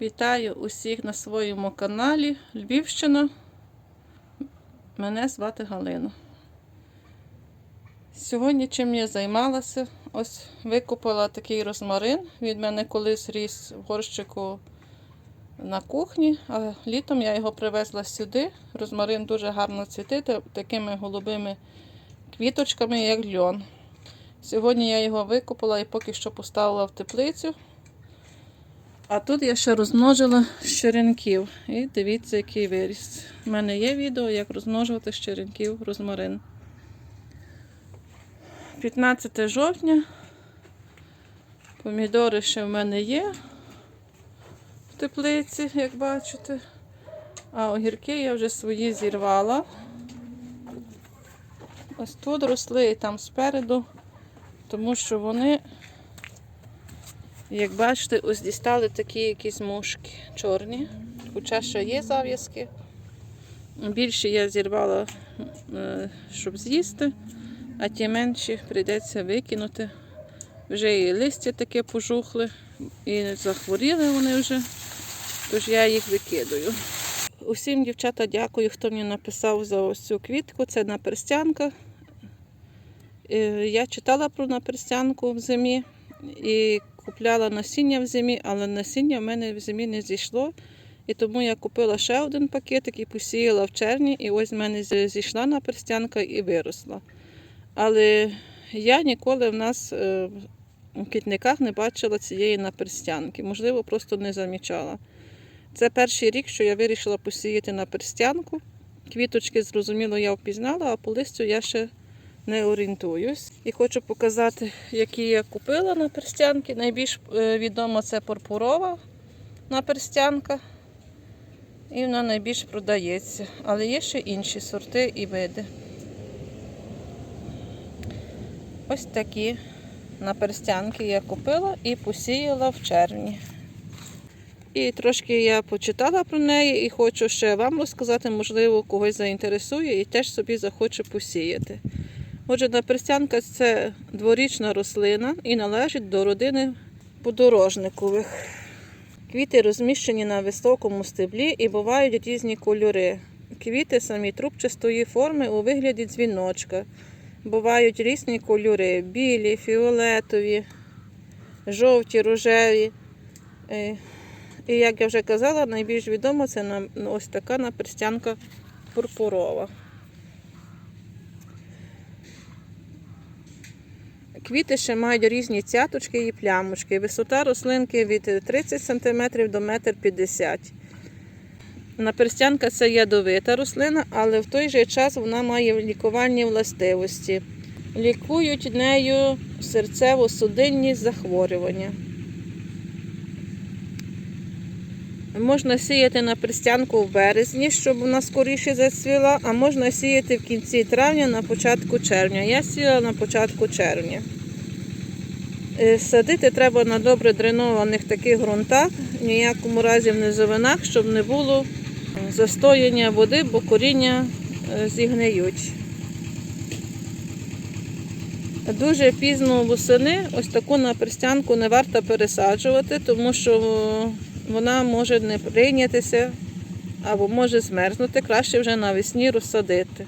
Вітаю усіх на своєму каналі Львівщина. Мене звати Галина. Сьогодні чим я займалася? Ось викупила такий розмарин. Він мене колись ріс в горщику на кухні, а літом я його привезла сюди. Розмарин дуже гарно цвіте такими голубими квіточками, як льон. Сьогодні я його викупила і поки що поставила в теплицю. А тут я ще розмножила з черенків. І дивіться, який виріс. У мене є відео, як розмножувати з черенків розмарин. 15 жовтня. Помідори ще в мене є в теплиці, як бачите. А огірки я вже свої зірвала. Ось тут росли і там спереду, тому що вони як бачите, ось дістали такі якісь мушки чорні. Хоча ще є зав'язки. Більше я зірвала, е, щоб з'їсти, а ті менші прийдеться викинути. Вже і листя таке пожухли, і захворіли вони вже, тож я їх викидаю. Усім, дівчата, дякую, хто мені написав за ось цю квітку. Це наперстянка. Е, Я читала про наперстянку в зимі і купляла насіння в зимі, але насіння в мене в зимі не зійшло. І тому я купила ще один пакетик і посіяла в червні, і ось в мене зі- зійшла наперстянка і виросла. Але я ніколи в нас е, у квітниках не бачила цієї наперстянки. Можливо, просто не замічала. Це перший рік, що я вирішила посіяти наперстянку. Квіточки, зрозуміло, я впізнала, а по листю я ще не орієнтуюсь. І хочу показати, які я купила на перстянки. Найбільш е, відома це пурпурова наперстянка. І вона найбільш продається. Але є ще інші сорти і види. Ось такі наперстянки я купила і посіяла в червні. І трошки я почитала про неї і хочу ще вам розказати, можливо, когось заінтересує і теж собі захоче посіяти. Отже, наперстянка це дворічна рослина і належить до родини подорожникових. Квіти розміщені на високому стеблі і бувають різні кольори. Квіти самі трубчастої форми у вигляді дзвіночка. Бувають різні кольори: білі, фіолетові, жовті, рожеві. Е, І як я вже казала, найбільш відома це ось така наперстянка пурпурова. Квіти ще мають різні цяточки і плямочки. Висота рослинки від 30 см до 1,50 м. Наперстянка це ядовита рослина, але в той же час вона має лікувальні властивості. Лікують нею серцево-судинні захворювання. Можна сіяти наперстянку в березні, щоб вона скоріше зацвіла, а можна сіяти в кінці травня на початку червня. Я сіяла на початку червня. Е, Садити треба на добре дренованих таких ґрунтах, в ніякому разі в низовинах, щоб не було застояння води, бо коріння е, зігниють. Дуже пізно восени ось таку наперстянку не варто пересаджувати, тому що вона може не прийнятися або може змерзнути. Краще вже навесні розсадити.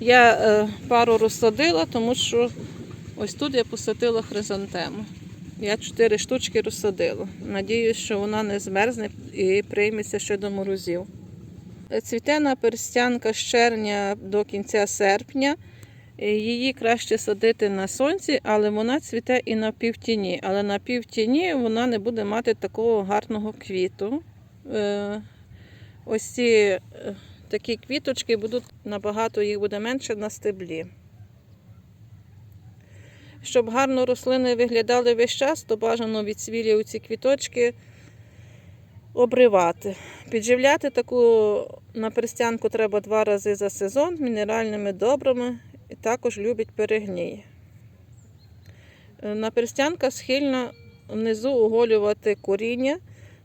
Я е, пару розсадила, тому що ось тут я посадила хризантему. Я чотири штучки розсадила. Надіюсь, що вона не змерзне і прийметься ще до морозів. Цвітена перстянка з червня до кінця серпня. Її краще садити на сонці, але вона цвіте і на півтіні. Але на півтіні вона не буде мати такого гарного квіту. Е, Ось ці е, такі квіточки будуть набагато їх буде менше на стеблі. Щоб гарно рослини виглядали весь час, то бажано відцвілі ці квіточки обривати. Підживляти таку наперстянку треба два рази за сезон мінеральними добрами і також любить перегній. Наперстянка схильна внизу оголювати коріння,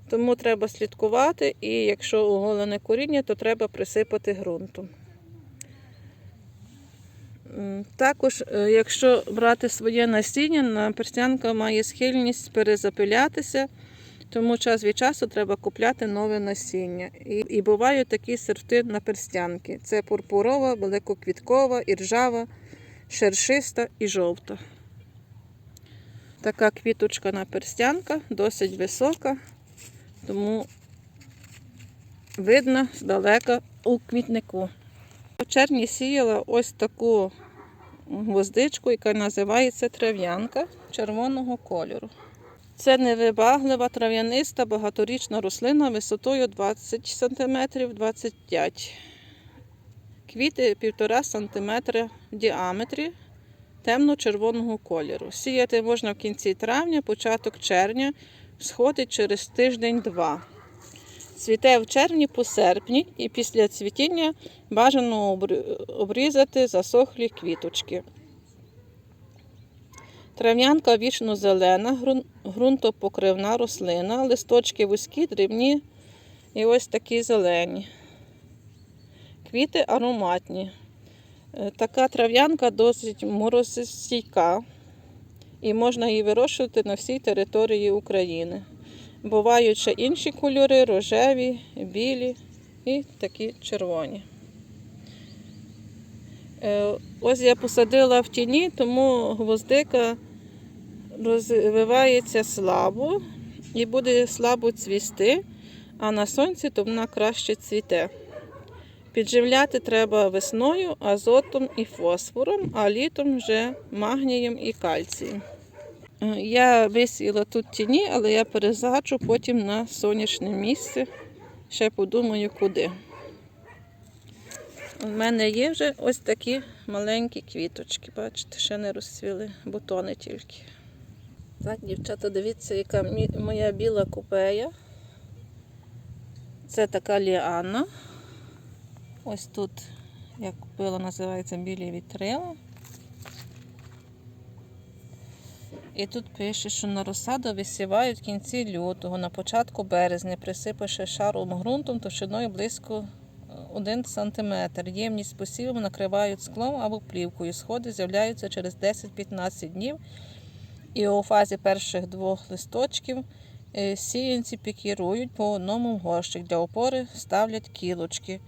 тому треба слідкувати, і якщо оголене коріння, то треба присипати ґрунтом. Також, е, якщо брати своє насіння, наперстянка має схильність перезапилятися, Тому час від часу треба купляти нове насіння. І, і бувають такі сорти на перстянки. Це пурпурова, великоквіткова, іржава, шершиста і жовта. Така квіточка на перстянка, досить висока, тому видно здалека у квітнику. В червні сіяла ось таку гвоздичку, яка називається трав'янка червоного кольору. Це невибаглива трав'яниста багаторічна рослина висотою 20 см 25 Квіти 1,5 см в діаметрі темно-червоного кольору. Сіяти можна в кінці травня, початок червня, сходить через тиждень-два. Цвіте в червні по серпні і після цвітіння бажано обрізати засохлі квіточки. Трав'янка вічно зелена, ґрунтопокривна рослина, листочки вузькі, дрібні і ось такі зелені. Квіти ароматні. Е, Така трав'янка досить морозостійка і можна її вирощувати на всій території України. Бувають ще інші кольори рожеві, білі і такі червоні. Е, Ось я посадила в тіні, тому гвоздика розвивається слабо і буде слабо цвісти, а на сонці то вона краще цвіте. Підживляти треба весною, азотом і фосфором, а літом вже магнієм і кальцієм. Е, Я висіла тут тіні, але я пересаджу потім на сонячне місце. Ще подумаю, куди. У мене є вже ось такі маленькі квіточки, бачите, ще не розцвіли, бутони тільки. Так, дівчата, дивіться, яка моя біла купея. Це така ліана. Ось тут, я купила, називається білі вітрила. І тут пише, що на розсаду висівають в кінці лютого, на початку березня, присипавши шаром ґрунтом товщиною близько 1 см. Ємність посіву накривають склом або плівкою. Сходи з'являються через 10-15 днів. І у фазі перших двох листочків е, сіянці пікірують по одному горщик. Для опори ставлять кілочки.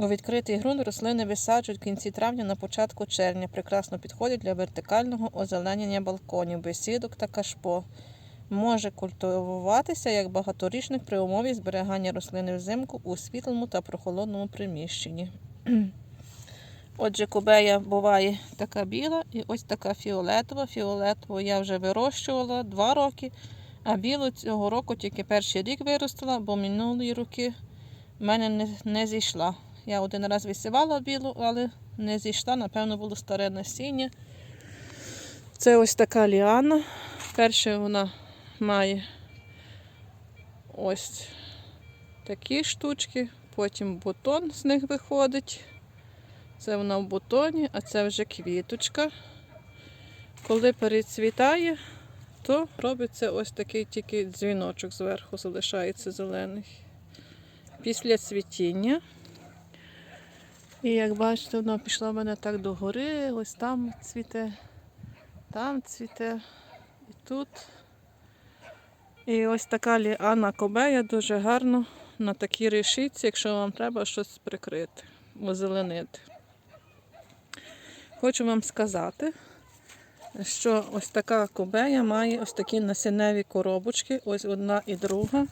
У відкритий ґрунт рослини висаджують в кінці травня на початку червня. Прекрасно підходять для вертикального озеленення балконів, бесідок та кашпо. Може культивуватися як багаторічник при умові зберігання рослини взимку у світлому та прохолодному приміщенні. Отже, кубея буває така біла і ось така фіолетова. Фіолетову я вже вирощувала два роки, а білу цього року тільки перший рік виростила, бо минулі роки в мене не, не зійшла. Я один раз висівала білу, але не зійшла, напевно, було старе насіння. Це ось така ліана. Перше вона має ось такі штучки, потім бутон з них виходить. Це вона в бутоні, а це вже квіточка. Коли перецвітає, то робиться ось такий тільки дзвіночок зверху залишається зелений. Після цвітіння. І як бачите, вона пішла в мене так догори, ось там цвіте, там цвіте, і тут. І ось така ліана кобея дуже гарно на такій решітці, якщо вам треба щось прикрити, озеленити. Хочу вам сказати, що ось така кобея має ось такі насінневі коробочки, ось одна і друга.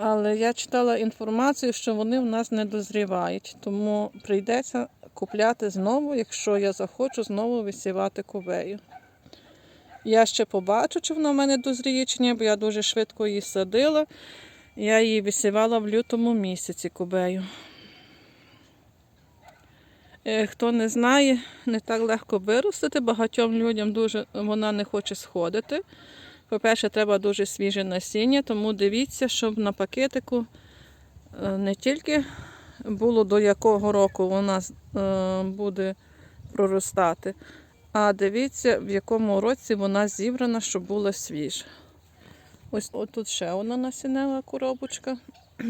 Але я читала інформацію, що вони в нас не дозрівають, тому прийдеться купляти знову, якщо я захочу знову висівати кобею. Я ще побачу, чи вона в мене дозріє чи ні, бо я дуже швидко її садила. Я її висівала в лютому місяці кобею. Е, Хто не знає, не так легко виростити. Багатьом людям дуже вона не хоче сходити. По-перше, треба дуже свіже насіння, тому дивіться, щоб на пакетику е, не тільки було до якого року вона е, буде проростати, а дивіться, в якому році вона зібрана, щоб була свіжа. Ось тут ще одна насінева коробочка.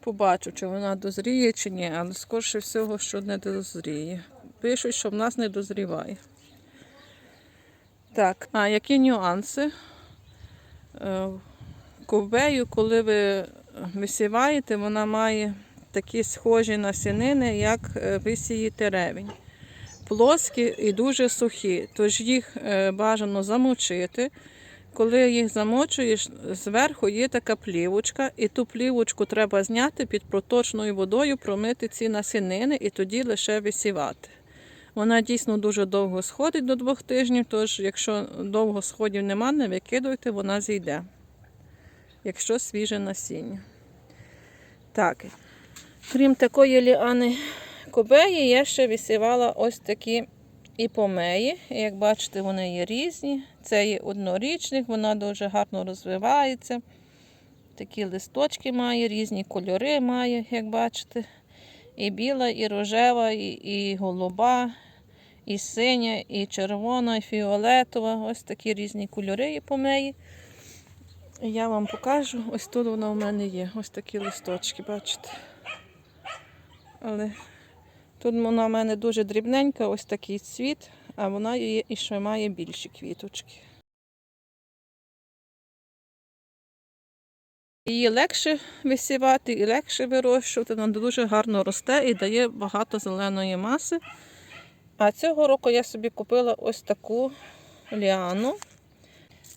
Побачу, чи вона дозріє, чи ні, але скорше всього, що не дозріє. Пишуть, що в нас не дозріває. Так, а які нюанси Е, Ковбею, коли ви висіваєте, вона має такі схожі насінини, як е, висієте ревень. Плоскі і дуже сухі, тож їх е, бажано замочити. Коли їх замочуєш, зверху є така плівочка, і ту плівочку треба зняти під проточною водою, промити ці насінини і тоді лише висівати. Вона дійсно дуже довго сходить до двох тижнів, тож якщо довго сходів нема, не викидуйте, вона зійде. Якщо свіже насіння. Так. Крім такої ліани кобеї, я ще висівала ось такі іпомеї. Як бачите, вони є різні. Це є однорічник, вона дуже гарно розвивається. Такі листочки має, різні кольори має, як бачите. І біла, і рожева, і, і голуба, і синя, і червона, і фіолетова. Ось такі різні кольори іпомеї. І Я вам покажу, ось тут вона у мене є. Ось такі листочки, бачите. Але тут вона в мене дуже дрібненька, ось такий цвіт, а вона є і ще має більші квіточки. Її легше висівати і легше вирощувати, вона дуже гарно росте і дає багато зеленої маси. А цього року я собі купила ось таку ліану.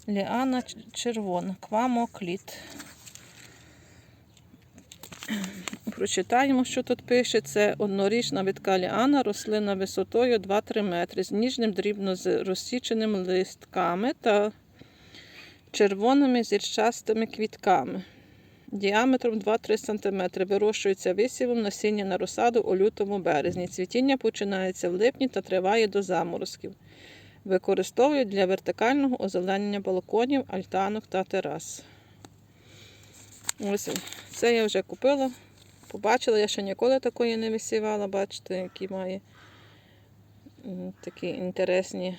Ліана червона, квамокліт. Прочитаємо, що тут пише. Це однорічна відка ліана, рослина висотою 2-3 метри з ніжним дрібно розсіченими листками та червоними зірчастими квітками. Діаметром 2-3 см. Вирощується висівом насіння на розсаду у лютому березні. Цвітіння починається в липні та триває до заморозків. Використовують для вертикального озеленення балконів, альтанок та терас. Ось це я вже купила. Побачила, я ще ніколи такої не висівала. Бачите, які має такі інтересні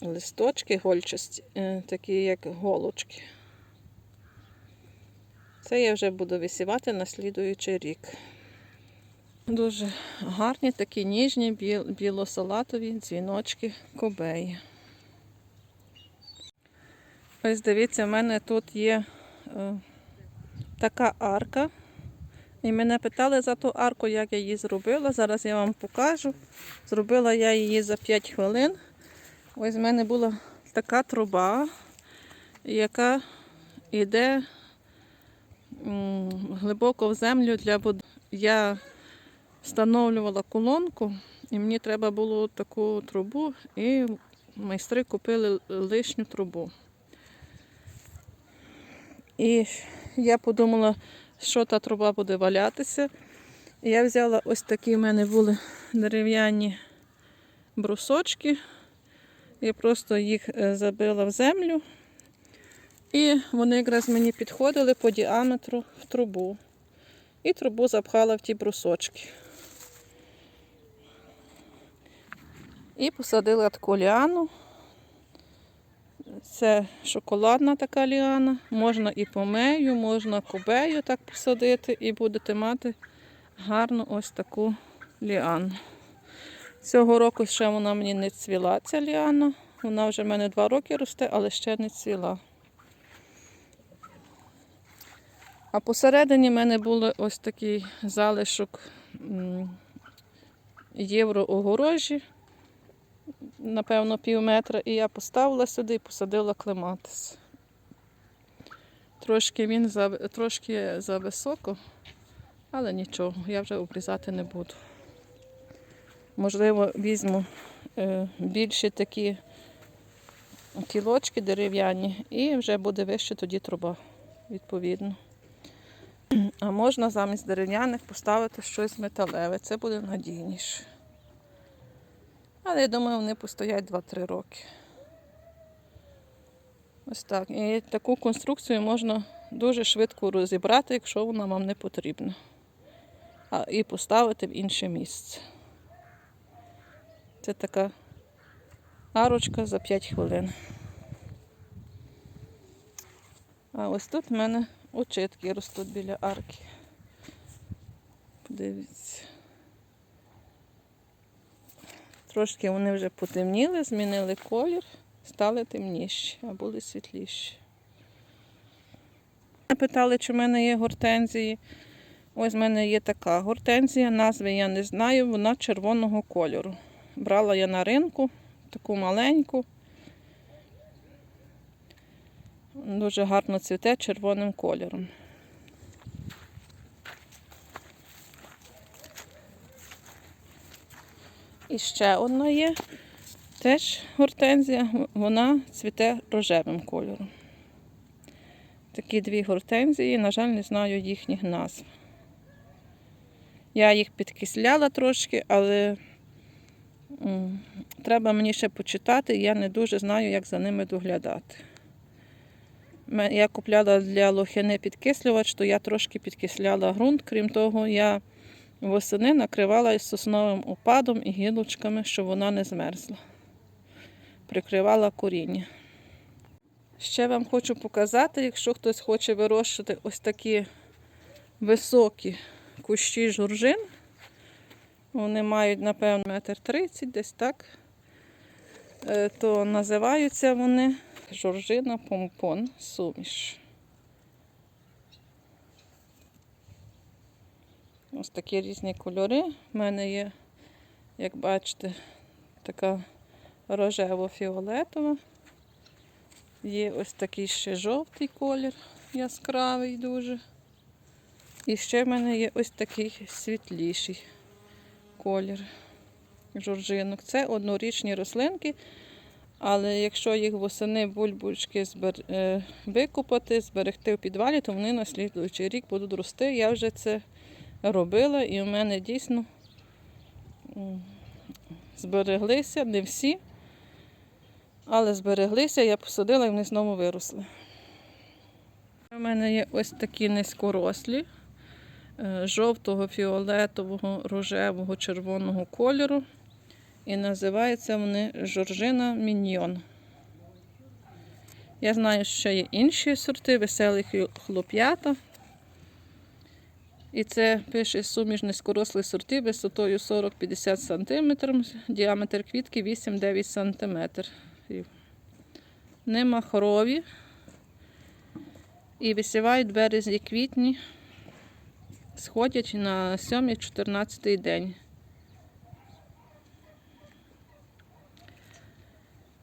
листочки, гольчасті, е, такі як голочки. Це я вже буду висівати на рік. Дуже гарні, такі ніжні, біл- білосалатові дзвіночки кобеї. Ось дивіться, в мене тут є е, така арка. І мене питали за ту арку, як я її зробила. Зараз я вам покажу. Зробила я її за 5 хвилин. Ось в мене була така труба, яка йде глибоко в землю для води. Я встановлювала колонку, і мені треба було таку трубу, і майстри купили лишню трубу. І я подумала, що та труба буде валятися. І я взяла ось такі в мене були дерев'яні брусочки. Я просто їх е, забила в землю. І вони якраз мені підходили по діаметру в трубу. І трубу запхала в ті брусочки. І посадила таку ліану. Це шоколадна така ліана. Можна і помею, можна кобею так посадити, і будете мати гарну ось таку ліану. Цього року ще вона мені не цвіла, ця ліана. Вона вже в мене два роки росте, але ще не цвіла. А посередині в мене був ось такий залишок євро огорожі, напевно, пів метра, і я поставила сюди і посадила клематис. Трошки він за, трошки зависоко, але нічого, я вже обрізати не буду. Можливо, візьму е, більші такі кілочки дерев'яні і вже буде вище тоді труба, відповідно. А можна замість дерев'яних поставити щось металеве. Це буде надійніше. Але я думаю, вони постоять 2-3 роки. Ось так. І таку конструкцію можна дуже швидко розібрати, якщо вона вам не потрібна. А, і поставити в інше місце. Це така арочка за 5 хвилин. А ось тут в мене очитки ростуть біля арки. Подивіться. Трошки вони вже потемніли, змінили колір. стали темніші, а були світліші. Мене Питали, чи в мене є гортензії. Ось в мене є така гортензія, назви я не знаю, вона червоного кольору. Брала я на ринку таку маленьку. Дуже гарно цвіте червоним кольором. І ще одна є, теж гортензія, вона цвіте рожевим кольором. Такі дві гортензії, на жаль, не знаю їхніх назв. Я їх підкисляла трошки, але треба мені ще почитати, я не дуже знаю, як за ними доглядати. Я купляла для лохини підкислювач, то я трошки підкисляла ґрунт. Крім того, я восени накривала із сосновим опадом і гілочками, щоб вона не змерзла. Прикривала коріння. Ще вам хочу показати, якщо хтось хоче вирощувати ось такі високі кущі журжин. Вони мають, напевно, метр тридцять, десь так. Е, То називаються вони жоржина помпон суміш. Ось такі різні кольори. У мене є, як бачите, така рожево-фіолетова. Є ось такий ще жовтий колір, яскравий дуже. І ще в мене є ось такий світліший колір жоржинок. Це однорічні рослинки, але якщо їх восени бульбочки збер... е, викопати, зберегти в підвалі, то вони на слідуючий рік будуть рости. Я вже це робила і у мене дійсно збереглися, не всі, але збереглися, я посадила і вони знову виросли. У мене є ось такі низькорослі, е, жовтого, фіолетового, рожевого, червоного кольору. І називаються вони Жоржина Міньйон. Я знаю, що є інші сорти, веселі хлоп'ята. І це пише суміш низькорослих сортів висотою 40-50 см, діаметр квітки 8-9 см. Нема хорові. І висівають березні квітні, сходять на 7-14 день.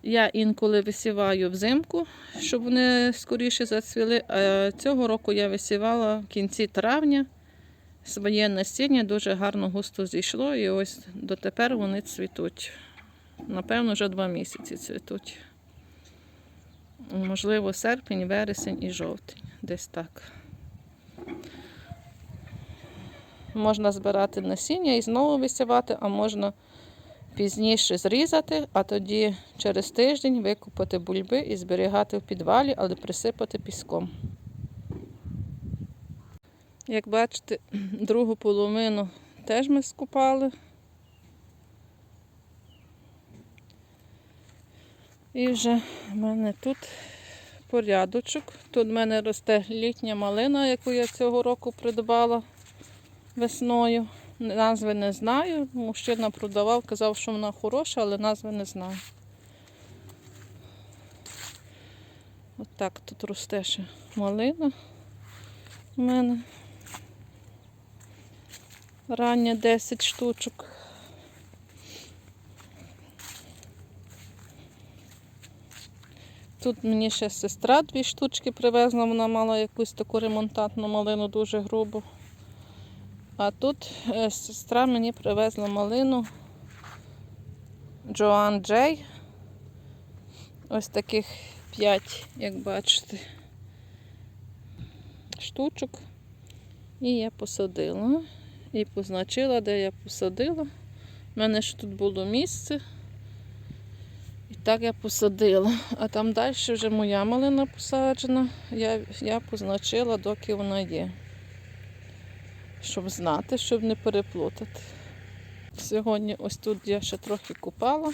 Я інколи висіваю взимку, щоб вони скоріше зацвіли. А цього року я висівала в кінці травня. Своє насіння дуже гарно густо зійшло, і ось дотепер вони цвітуть. Напевно, вже два місяці цвітуть. Можливо, серпень, вересень і жовтень. Десь так. Можна збирати насіння і знову висівати, а можна пізніше зрізати, а тоді через тиждень викопати бульби і зберігати в підвалі, але присипати піском. Як бачите, другу половину теж ми скупали. І вже в мене тут порядочок. Тут в мене росте літня малина, яку я цього року придбала весною. Назви не знаю. Мужчина продавав, казав, що вона хороша, але назви не знаю. От тут росте ще малина у мене. Рання 10 штучок. Тут мені ще сестра дві штучки привезла, вона мала якусь таку ремонтантну малину дуже грубу. А тут е, сестра мені привезла малину Джоан Джей. Ось таких 5, як бачите, штучок. І я посадила. І позначила, де я посадила. У мене ж тут було місце. І так я посадила. А там далі вже моя малина посаджена. Я, я позначила, доки вона є. Щоб знати, щоб не переплутати. Сьогодні ось тут я ще трохи купала.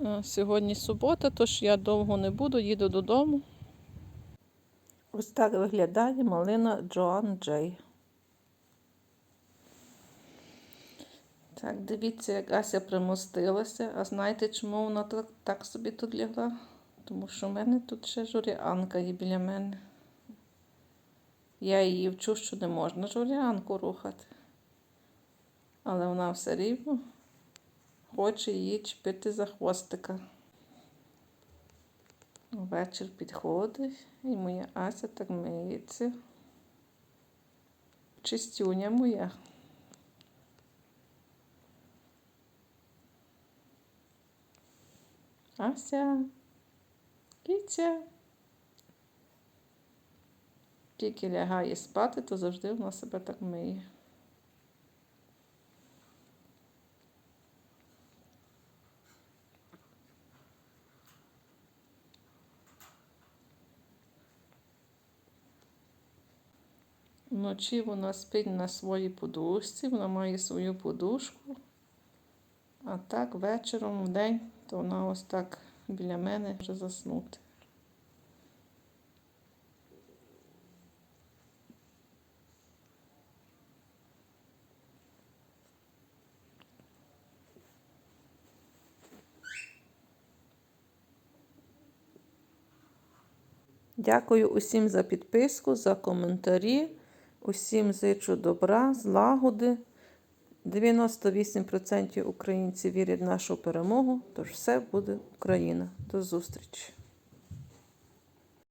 Е, Сьогодні субота, тож я довго не буду, їду додому. Ось так виглядає малина Джоан Джей. Так, дивіться, як Ася примостилася. А знаєте, чому вона так, так собі тут лягла? Тому що в мене тут ще журіанка є біля мене. Я її вчу, що не можна журіанку рухати. Але вона все рівно хоче її чіпити за хвостика. Вечір підходить, і моя Ася так миється. Чистюня моя. Ася, киця. Тільки лягає спати, то завжди вона себе так миє. Вночі вона спить на своїй подушці, вона має свою подушку. А так вечором в день, то вона ось так біля мене може заснути. Дякую усім за підписку, за коментарі. Усім зичу добра, злагоди. 98% українців вірять в нашу перемогу, тож все буде Україна. До зустрічі!